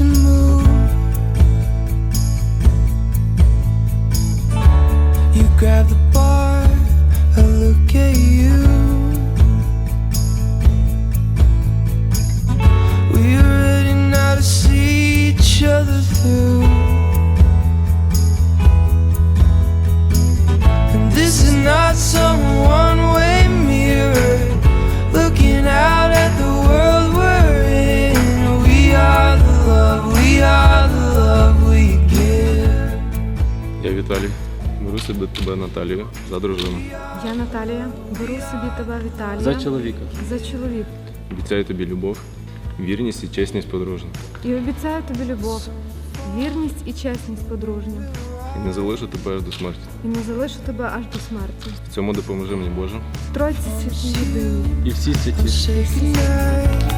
You grab the bar, I look at you. We are ready now to see each other through. Віталій, беру себе тебе Наталію за дружину. Я Наталія, беру собі тебе Віталія За чоловіка. за чоловік Обіцяю тобі любов, вірність і чесність подружжя. і обіцяю тобі любов, вірність і чесність подружню, І не залишу тебе аж до смерті. і не залишу тебе аж до смерті. В цьому допоможи мені Боже. В Тройці святій єдині. І всі святі. Всі святі.